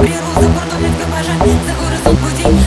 Прірву за бортом екіпажа За горизонт подій.